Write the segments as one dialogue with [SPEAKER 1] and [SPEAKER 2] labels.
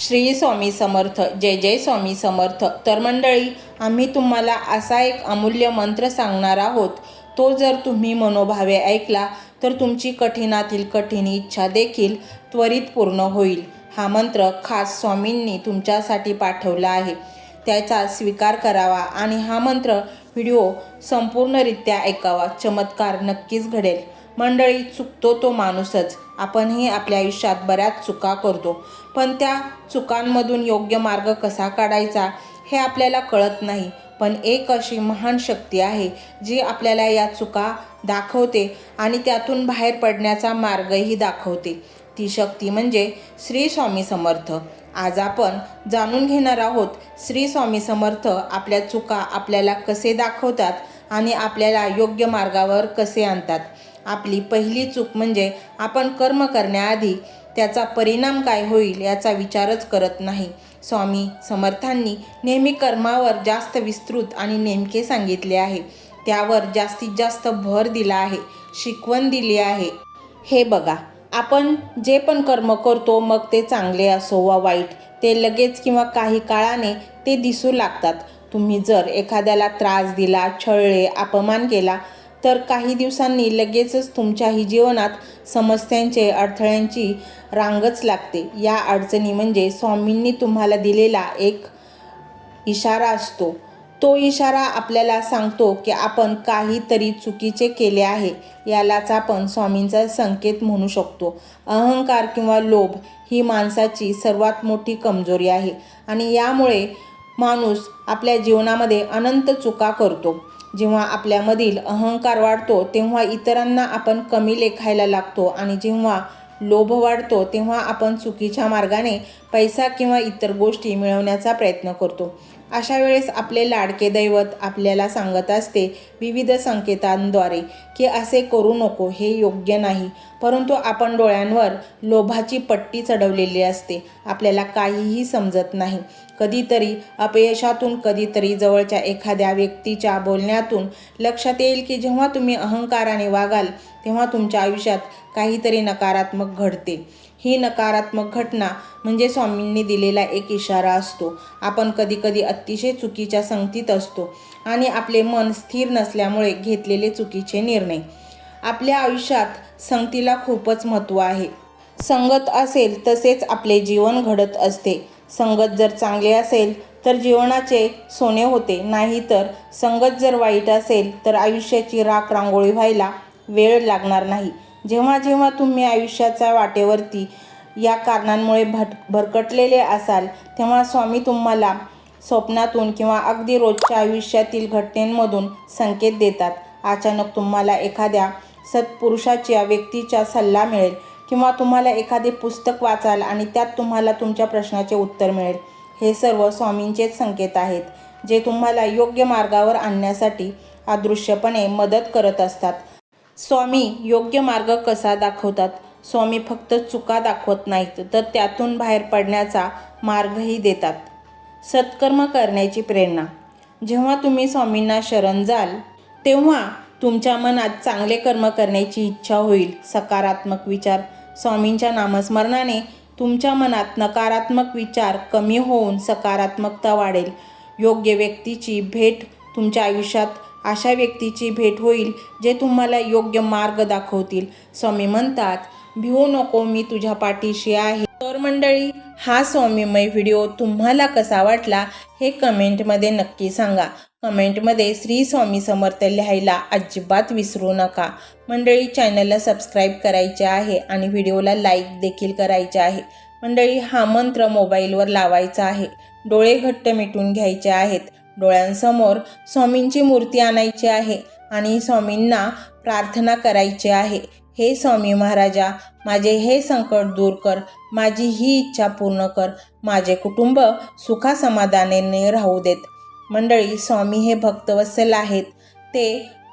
[SPEAKER 1] श्री स्वामी समर्थ जय जय स्वामी समर्थ. तर मंडळी आम्ही तुम्हाला असा एक अमूल्य मंत्र सांगणार आहोत. तो जर तुम्ही मनोभावे ऐकला तर तुमची कठीणातील कठीण इच्छा देखील त्वरित पूर्ण होईल. हा मंत्र खास स्वामींनी तुमच्यासाठी पाठवला आहे. त्याचा स्वीकार करावा आणि हा मंत्र व्हिडिओ संपूर्णरित्या ऐकावा. चमत्कार नक्कीच घडेल. मंडळी चुकतो तो माणूसच. आपणही आपल्या आयुष्यात बऱ्याच चुका करतो. पण त्या चुकांमधून योग्य मार्ग कसा काढायचा हे आपल्याला कळत नाही. पण एक अशी महान शक्ती आहे जी आपल्याला या चुका दाखवते आणि त्यातून बाहेर पडण्याचा मार्गही दाखवते. ती शक्ती म्हणजे श्री स्वामी समर्थ. आज आपण जाणून घेणार आहोत श्री स्वामी समर्थ आपल्या चुका आपल्याला कसे दाखवतात आणि आपल्याला योग्य मार्गावर कसे आणतात. आपली पहिली चूक म्हणजे आपण कर्म करण्याआधी त्याचा परिणाम काय होईल याचा विचारच करत नाही. स्वामी समर्थांनी नेहमी कर्मावर जास्त विस्तृत आणि नेमके सांगितले आहे. त्यावर जास्तीत जास्त भर दिला आहे. शिकवण दिली आहे. हे बघा आपण जे पण कर्म करतो मग ते चांगले असो वा वाईट ते लगेच किंवा काही काळाने ते दिसू लागतात. तुम्ही जर एखाद्याला त्रास दिला छळले अपमान केला तर काही दिवसांनी लगेचच तुमच्याही जीवनात समस्यांचे अडथळ्यांची रांगच लागते. या अडचणी म्हणजे स्वामींनी तुम्हाला दिलेला एक इशारा असतो. तो इशारा आपल्याला सांगतो की आपण काहीतरी चुकीचे केले आहे यालाच आपण स्वामींचा संकेत म्हणू शकतो. अहंकार किंवा लोभ ही माणसाची सर्वात मोठी कमजोरी आहे आणि यामुळे माणूस आपल्या जीवनामध्ये अनंत चुका करतो. जेव्हा आपल्यामधील अहंकार वाढतो तेव्हा इतरांना आपण कमी लेखायला लागतो आणि जेव्हा लोभ वाढतो तेव्हा आपण चुकीच्या मार्गाने पैसा किंवा इतर गोष्टी मिळवण्याचा प्रयत्न करतो. अशा वेळेस आपले लाडके दैवत आपल्याला सांगत असते विविध संकेतांद्वारे की असे करू नको हे योग्य नाही. परंतु आपण डोळ्यांवर लोभाची पट्टी चढवलेली असते. आपल्याला काहीही समजत नाही. कधीतरी अपयशातून कधीतरी जवळच्या एखाद्या व्यक्तीच्या बोलण्यातून लक्षात येईल की जेव्हा तुम्ही अहंकाराने वागाल तेव्हा तुमच्या आयुष्यात काहीतरी नकारात्मक घडते. ही नकारात्मक घटना म्हणजे स्वामींनी दिलेला एक इशारा असतो. आपण कधीकधी अतिशय चुकीच्या संगतीत असतो आणि आपले मन स्थिर नसल्यामुळे घेतलेले चुकीचे निर्णय. आपल्या आयुष्यात संगतीला खूपच महत्त्व आहे. संगत असेल तसेच आपले जीवन घडत असते. संगत जर चांगले असेल तर जीवनाचे सोने होते. नाही तर संगत जर वाईट असेल तर आयुष्याची राख रांगोळी व्हायला वेळ लागणार नाही. जेव्हा जेव्हा तुम्ही आयुष्याच्या वाटेवरती या कारणांमुळे भट भरकटलेले असाल तेव्हा स्वामी तुम्हाला स्वप्नातून किंवा अगदी रोजच्या आयुष्यातील घटनेंमधून संकेत देतात. अचानक तुम्हाला एखाद्या सत्पुरुषाच्या व्यक्तीचा सल्ला मिळेल किंवा तुम्हाला एखादे पुस्तक वाचाल आणि त्यात तुम्हाला तुमच्या प्रश्नाचे उत्तर मिळेल. हे सर्व स्वामींचेच संकेत आहेत जे तुम्हाला योग्य मार्गावर आणण्यासाठी अदृश्यपणे मदत करत असतात. स्वामी योग्य मार्ग कसा दाखवतात? स्वामी फक्त चुका दाखवत नाहीत तर त्यातून बाहेर पडण्याचा मार्गही देतात. सत्कर्म करण्याची प्रेरणा. जेव्हा तुम्ही स्वामींना शरण जाल तेव्हा तुमच्या मनात चांगले कर्म करण्याची इच्छा होईल. सकारात्मक विचार. स्वामींच्या नामस्मरणाने तुमच्या मनात नकारात्मक विचार कमी होऊन सकारात्मकता वाढेल. योग्य व्यक्तीची भेट तुमच्या आयुष्यात अशा व्यक्तीची भेट होईल जे तुम्हाला योग्य मार्ग दाखवतील. स्वामी म्हणतात भिवू नको मी तुझ्या पाठीशी आहे. तर मंडळी हा स्वामीमय व्हिडिओ तुम्हाला कसा वाटला हे कमेंटमध्ये नक्की सांगा. कमेंटमध्ये श्री स्वामी समर्थ लिहायला अजिबात विसरू नका. मंडळी चॅनलला सबस्क्राईब करायचे आहे आणि व्हिडिओला लाईक देखील करायचे आहे. मंडळी हा मंत्र मोबाईलवर लावायचा आहे. डोळे घट्ट मिटून घ्यायचे आहेत. डोळ्यांसमोर स्वामींची मूर्ती आणायची आहे आणि स्वामींना प्रार्थना करायची आहे. हे स्वामी महाराजा माझे हे संकट दूर कर माझी ही इच्छा पूर्ण कर माझे कुटुंब सुखासमाधानाने राहू देत. मंडळी स्वामी हे भक्तवत्सल आहेत. ते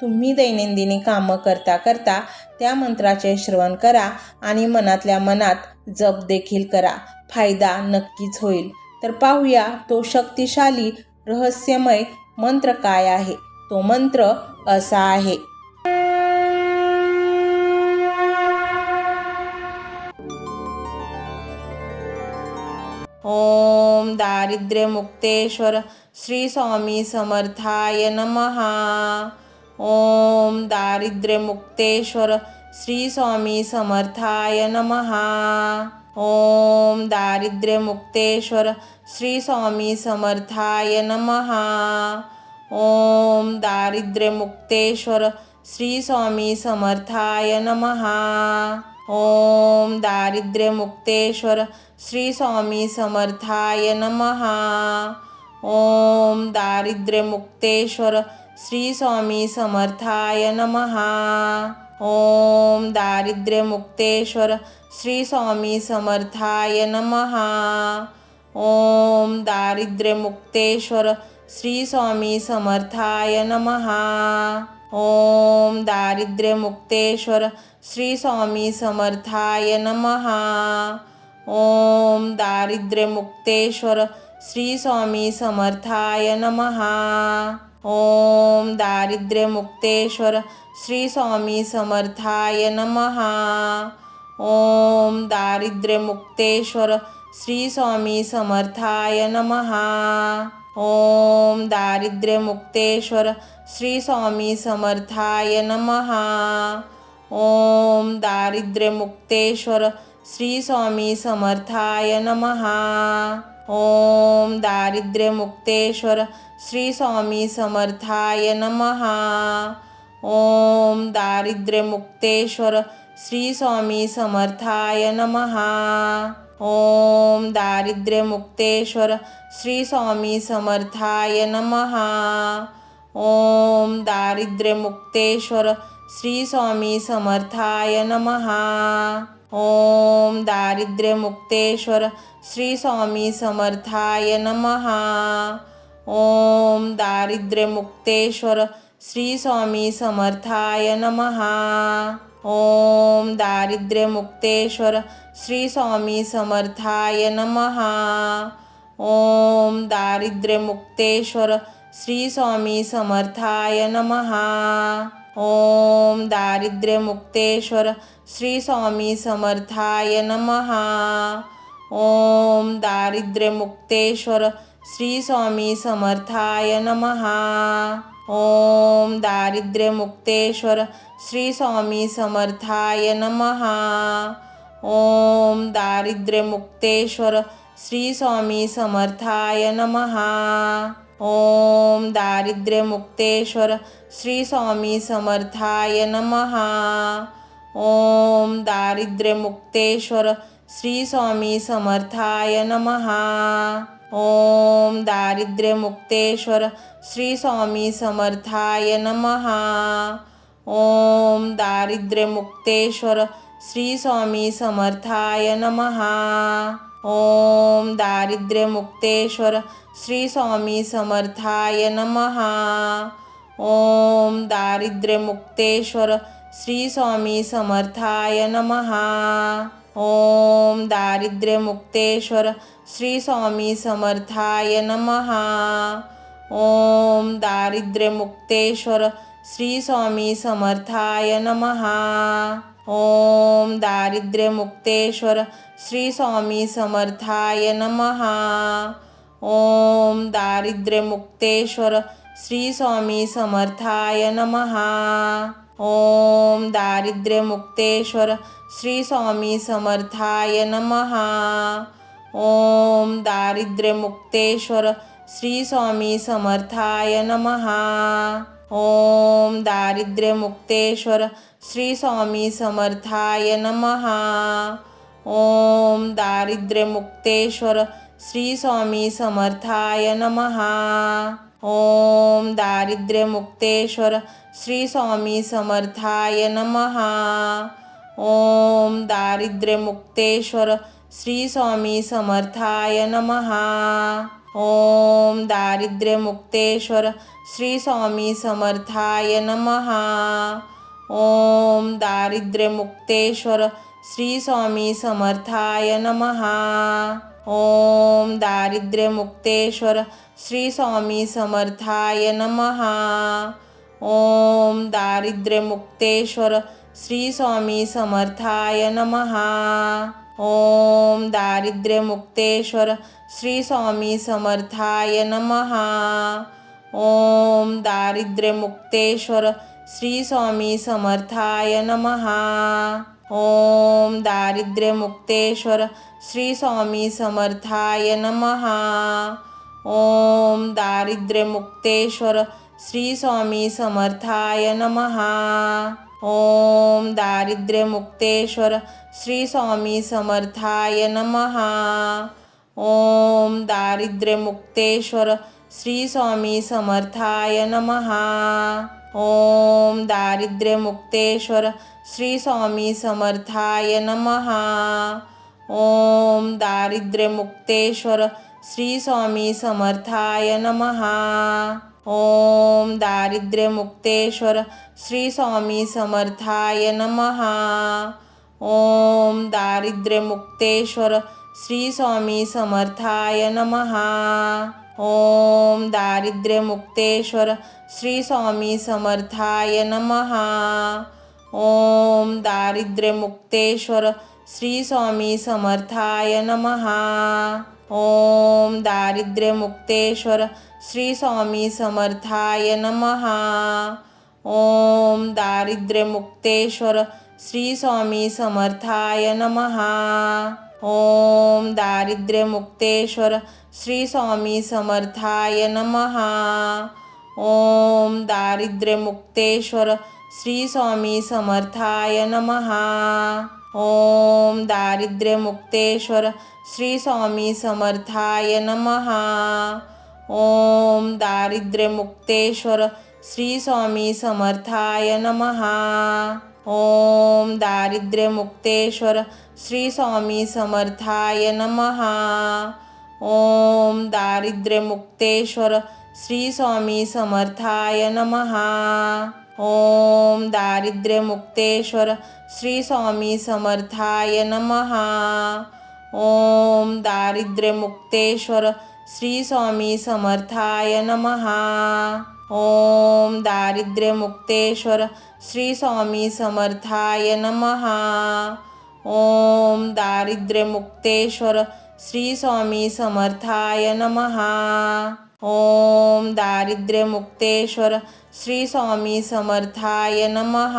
[SPEAKER 1] तुम्ही दैनंदिनी कामं करता करता त्या मंत्राचे श्रवण करा आणि मनातल्या मनात जप देखील करा. फायदा नक्कीच होईल. तर पाहूया तो शक्तिशाली रहस्यमय मंत्र काय आहे? तो मंत्र असा आहे. ओम दारिद्र्यमुक्तेश्वर श्री स्वामी समर्थाय नमः. ओम दारिद्र्यमुक्तेश्वर श्री स्वामी समर्थाय नमः। ओम दारिद्र्यमुक्तेश्वर श्री स्वामी समर्थाय नमः। ओम दारिद्र्यमुक्तेश्वर श्री स्वामी समर्थाय नमः। ओम दारिद्र्यमुक्तेश्वर श्री स्वामी समर्थाय नमः। ओम दारिद्र्यमुक्तेश्वर श्री स्वामी समर्थाय नमः। ओम दारिद्र्यमुक्तेश्वर श्री स्वामी समर्थाय नमः। ओम दारिद्र्यमुक्तेश्वर श्री स्वामी समर्थाय नमः। ओम दारिद्र्यमुक्तेश्वर श्री स्वामी समर्थाय नमः। ओम दारिद्र्यमुक्तेश्वर श्री स्वामी समर्थाय नमः। ओम दारिद्र्यमुक्तेश्वर श्री स्वामी समर्थाय नमः। ओम दारिद्र्यमुक्तेश्वर श्री स्वामी समर्थाय नमः। ओम दारिद्र्यमुक्तेश्वर श्री स्वामी समर्थाय नमः। ओम दारिद्र्यमुक्तेश्वर श्री स्वामी समर्थाय नमः। ओम दारिद्र्यमुक्तेश्वर श्री स्वामी समर्थाय नमः ओम दारिद्र्यमुक्तेश्वर श्री स्वामी समर्थाय नमः ओम दारिद्र्यमुक्तेश्वर श्री स्वामी समर्थाय नमः ओम दारिद्र्यमुक्तेश्वर श्री स्वामी समर्थाय नमः ओम दारिद्र्यमुक्तेश्वर श्री स्वामी समर्थाय नमः ओम दारिद्र्यमुक्तेश्वर श्री स्वामी समर्थाय नमः। ओम दारिद्र्यमुक्तेश्वर श्री स्वामी समर्थाय नमः। ओम दारिद्र्यमुक्तेश्वर श्री स्वामी समर्थाय नमः। ओम दारिद्र्यमुक्तेश्वर श्री स्वामी समर्थाय नमः। ओम दारिद्र्यमुक्तेश्वर श्री स्वामी समर्थाय नमः। ओम दारिद्र्यमुक्तेश्वर श्री स्वामी समर्थाय नमः। ओम दारिद्र्यमुक्तेश्वर श्री स्वामी समर्थाय नमः। ओम दारिद्र्यमुक्तेश्वर श्री स्वामी समर्थाय नमः। ओम दारिद्र्यमुक्तेश्वर श्री स्वामी समर्थाय नमः ओम दारिद्र्यमुक्तेश्वर श्री स्वामी समर्थाय नमः ओम दारिद्र्यमुक्तेश्वर श्री स्वामी समर्थाय नमः ओम दारिद्र्यमुक्तेश्वर श्री स्वामी समर्थाय नमः ओम दारिद्र्यमुक्तेश्वर श्री स्वामी समर्थाय नमः ओम दारिद्र्यमुक्तेश्वर श्री स्वामी समर्थाय नमः. ओम दारिद्र्यमुक्तेश्वर श्री स्वामी समर्थाय नमः. ओम दारिद्र्यमुक्तेश्वर श्री स्वामी समर्थाय नमः. ओम दारिद्र्यमुक्तेश्वर श्री स्वामी समर्थाय नमः. ओम दारिद्र्यमुक्तेश्वर श्री स्वामी समर्थाय नमः ओम दारिद्र्यमुक्तेश्वर श्री स्वामी समर्थाय नमः ओम दारिद्र्यमुक्तेश्वर श्री स्वामी समर्थाय नमः ओम दारिद्र्यमुक्तेश्वर श्री स्वामी समर्थाय नमः ओम दारिद्र्यमुक्तेश्वर श्री स्वामी समर्थाय नमः ओम दारिद्र्यमुक्तेश्वर श्री स्वामी समर्थाय नमः। ओम दारिद्र्यमुक्तेश्वर श्री स्वामी समर्थाय नमः। ओम दारिद्र्यमुक्तेश्वर श्री स्वामी समर्थाय नमः। ओम दारिद्र्यमुक्तेश्वर श्री स्वामी समर्थाय नमः। ओम दारिद्र्यमुक्तेश्वर श्री स्वामी समर्थाय नमः। ओम दारिद्र्यमुक्तेश्वर श्री स्वामी समर्थाय नमः। ओम दारिद्र्यमुक्तेश्वर श्री स्वामी समर्थाय नमः। ओम दारिद्र्यमुक्तेश्वर श्री स्वामी समर्थाय नमः। ओम दारिद्र्यमुक्तेश्वर श्री स्वामी समर्थाय नमः। ओम दारिद्र्य मुक्तेश्वर श्री स्वामी श्रीस्वामीसमर्थाय नमः। ॐ दारिद्र्यमुक्तेश्वर श्रीस्वामीसमर्थाय नमः। ॐ दारिद्र्यमुक्तेश्वर श्रीस्वामीसमर्थाय नमः। श्री स्वामी श्रीस्वामीसमर्थाय नमः। ॐ दारिद्र्यमुक्तेश्वर श्रीस्वामी समर्थाय नमः। ॐ दारिद्र्यमुक्तेश्वर श्रीस्वामी समर्थाय नमः। ॐ दारिद्र्यमुक्तेश्वर श्रीस्वामी समर्थाय नमः। ॐ श्री स्वामी समर्थाय नमः। ॐ दारिद्र्यमुक्तेश्वर श्री स्वामी समर्थाय नमः ओम दारिद्र्यमुक्तेश्वर श्री स्वामी समर्थाय नमः ओम दारिद्र्यमुक्तेश्वर श्री स्वामी समर्थाय नमः ओम दारिद्र्यमुक्तेश्वर श्री स्वामी समर्थाय नमः ओम दारिद्र्यमुक्तेश्वर श्री स्वामी समर्थाय नमः ओम दारिद्र्यमुक्तेश्वर श्री स्वामी समर्थाय नमः ओम दारिद्र्यमुक्तेश्वर श्री स्वामी समर्थाय नमः। ओम दारिद्र्यमुक्तेश्वर श्री स्वामी समर्थाय नमः। ओम दारिद्र्यमुक्तेश्वर श्री स्वामी समर्थाय नमः। ओम दारिद्र्यमुक्तेश्वर श्री स्वामी समर्थाय नमः। ओम दारिद्र्यमुक्तेश्वर श्री स्वामी समर्थाय नमः। ओम दारिद्र्यमुक्तेश्वर श्री स्वामी समर्थाय नमः। ओम दारिद्र्यमुक्तेश्वर श्री स्वामी समर्थाय नमः। ओम दारिद्र्यमुक्तेश्वर श्री स्वामी समर्थाय नमः।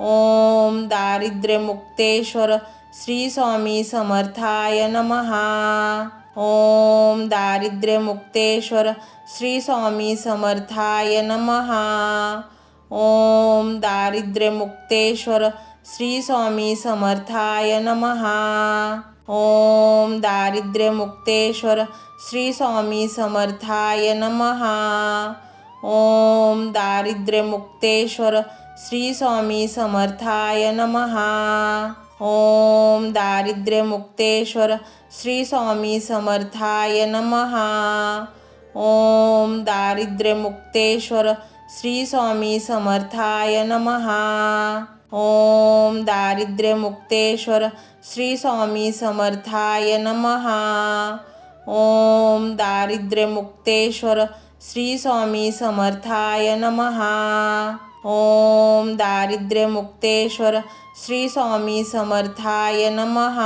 [SPEAKER 1] ओम दारिद्र्यमुक्तेश्वर श्री स्वामी समर्थाय नमः। ओम दारिद्र्यमुक्तेश्वर श्री स्वामी समर्थाय नमः। ओम दारिद्र्यमुक्तेश्वर श्री स्वामी समर्थाय नमः। ओम दारिद्र्यमुक्तेश्वर श्री स्वामी समर्थाय नमः। ओम दारिद्र्यमुक्तेश्वर श्री स्वामी समर्थाय नमः। ओम दारिद्र्यमुक्तेश्वर श्री स्वामी समर्थाय नमः ओम दारिद्र्यमुक्तेश्वर श्री स्वामी समर्थाय नमः ओम दारिद्र्यमुक्तेश्वर श्री स्वामी समर्थाय नमः ओम दारिद्र्यमुक्तेश्वर श्री स्वामी समर्थाय नमः ओम दारिद्र्यमुक्तेश्वर श्री स्वामी समर्थाय नमः ओम दारिद्र्यमुक्तेश्वर श्री स्वामी समर्थाय नमः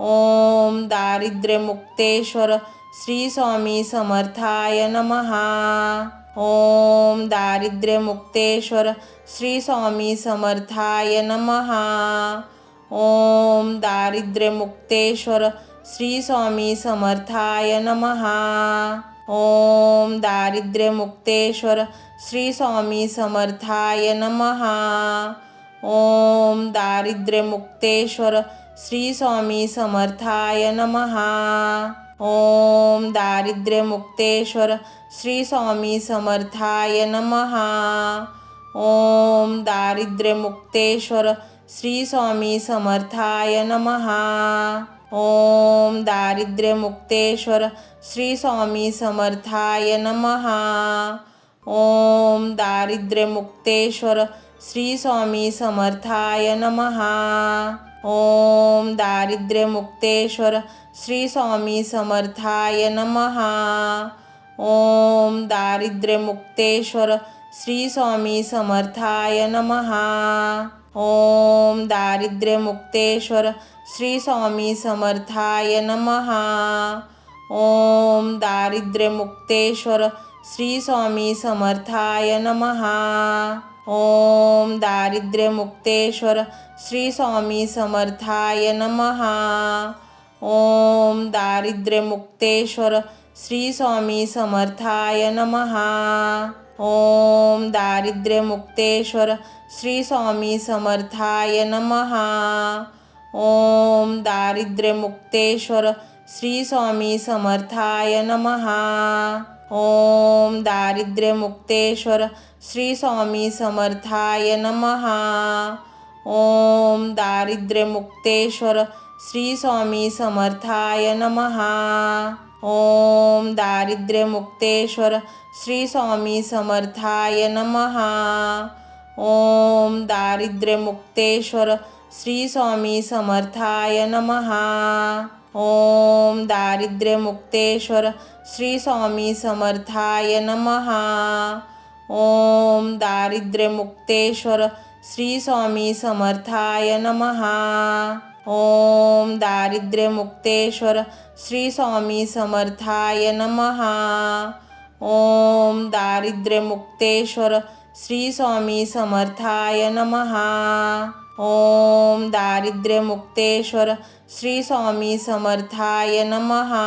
[SPEAKER 1] ओम दारिद्र्यमुक्तेश्वर श्री स्वामी समर्थाय नमः। ओम दारिद्र्यमुक्तेश्वर श्री स्वामी समर्थाय नमः। ओम दारिद्र्यमुक्तेश्वर श्री स्वामी समर्थाय नमः। ओम दारिद्र्यमुक्तेश्वर श्री स्वामी समर्थाय नमः। ओम दारिद्र्यमुक्तेश्वर श्री स्वामी समर्थाय नमः। ओम दारिद्र्यमुक्तेश्वर श्री स्वामी समर्थाय नमः। ओम दारिद्र्यमुक्तेश्वर श्री स्वामी समर्थाय नमहा ओम दारिद्र्यमुक्तेश्वर श्री स्वामी समर्थाय नमहा ओम दारिद्र्यमुक्तेश्वर श्री स्वामी समर्थाय नमहा ओम दारिद्र्यमुक्तेश्वर श्री स्वामी समर्थाय नमहा ओम दारिद्र्यमुक्तेश्वर श्री स्वामी समर्थाय नमहा ओम दारिद्र्यमुक्तेश्वर श्री स्वामी समर्थाय नमहा ओम दारिद्र्यमुक्तेश्वर श्री स्वामी समर्थाय नमहा ओम दारिद्र्यमुक्तेश्वर श्री स्वामी समर्थाय नमहा ओम दारिद्र्यमुक्तेश्वर श्री स्वामी समर्थाय नमहा ओम दारिद्र्यमुक्तेश्वर श्री स्वामी समर्थाय नमहा ओम दारिद्र्यमुक्तेश्वर श्री स्वामी समर्थाय नमहा ओम दारिद्र्यमुक्तेश्वर श्री स्वामी समर्थाय नमहा ओम दारिद्र्यमुक्तेश्वर श्री स्वामी समर्थाय नमहा ओम दारिद्र्यमुक्तेश्वर श्री स्वामी समर्थाय नमहा ओम दारिद्र्यमुक्तेश्वर श्री स्वामी समर्थाय नमहा ओम दारिद्र्यमुक्तेश्वर श्री स्वामी समर्थाय नमहा ओम दारिद्र्यमुक्तेश्वर श्री स्वामी समर्थाय नमहा ओम दारिद्र्यमुक्तेश्वर श्री स्वामी समर्थाय नमहा ओम दारिद्र्यमुक्तेश्वर श्री स्वामी समर्थाय नमहा ओम दारिद्र्यमुक्तेश्वर श्री स्वामी समर्थाय नमहा ओम दारिद्र्यमुक्तेश्वर श्री स्वामी समर्थाय नमहा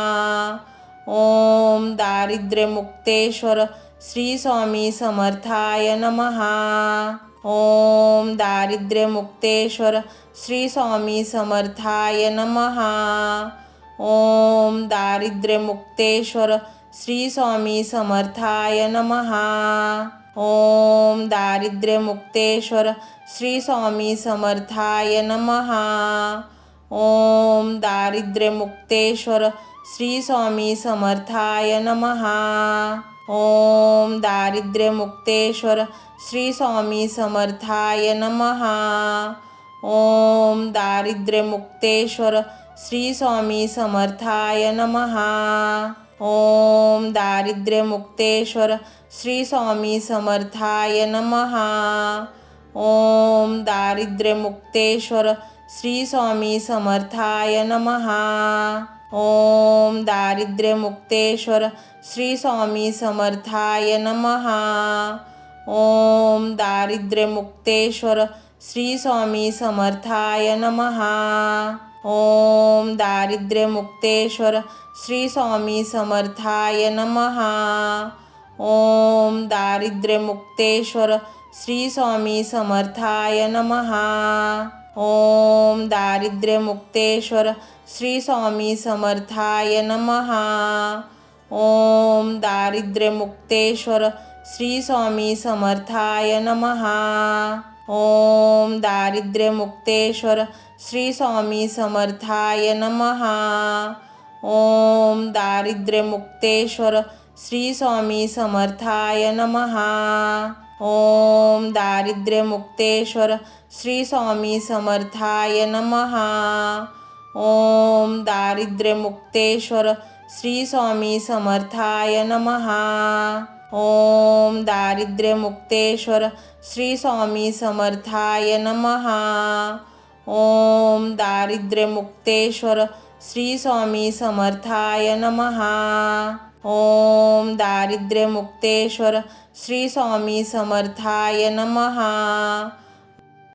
[SPEAKER 1] ओम दारिद्र्यमुक्तेश्वर श्री स्वामी समर्थाय नमहा ओम दारिद्र्यमुक्तेश्वर श्री स्वामी समर्थाय नमहा ओम दारिद्र्यमुक्तेश्वर श्री स्वामी समर्थाय नमहा ओम दारिद्र्यमुक्तेश्वर श्री स्वामी समर्थाय नमहा ओम दारिद्र्यमुक्तेश्वर श्री स्वामी समर्थाय नमहा ओम दारिद्र्य मुक्तेश्वर श्री स्वामी श्रीस्वामीसमर्थाय नमः। ॐ दारिद्र्यमुक्तेश्वर श्रीस्वामीसमर्थाय नमः। ॐ दारिद्र्यमुक्तेश्वर श्रीस्वामीसमर्थाय नमः। श्री स्वामी श्रीस्वामीसमर्थाय नमः। ओम दारिद्र्यमुक्तेश्वर श्री स्वामी समर्थाय नमहा ओम दारिद्र्यमुक्तेश्वर श्री स्वामी समर्थाय नमहा ओम दारिद्र्यमुक्तेश्वर श्री स्वामी समर्थाय नमहा ओम दारिद्र्यमुक्तेश्वर श्री स्वामी समर्थाय नमहा ॐ दारिद्र्यमुक्तेश्वर श्रीस्वामीसमर्थाय नमः। ॐ दारिद्र्यमुक्तेश्वर श्रीस्वामीसमर्थाय नमः। श्री स्वामी श्रीस्वामीसमर्थाय नमः। ॐ दारिद्र्यमुक्तेश्वर श्री स्वामी समर्थाय नमहा ओम दारिद्र्यमुक्तेश्वर श्री स्वामी समर्थाय नमहा ओम दारिद्र्यमुक्तेश्वर श्री स्वामी समर्थाय नमहा ओम दारिद्र्यमुक्तेश्वर श्री स्वामी समर्थाय नमहा ओम दारिद्र्यमुक्तेश्वर श्री स्वामी समर्थाय नमहा ओम दारिद्र्यमुक्तेश्वर श्री स्वामी ओ दारिद्र्य मुक्तेश्वर श्री स्वामी समर्थाय नमः।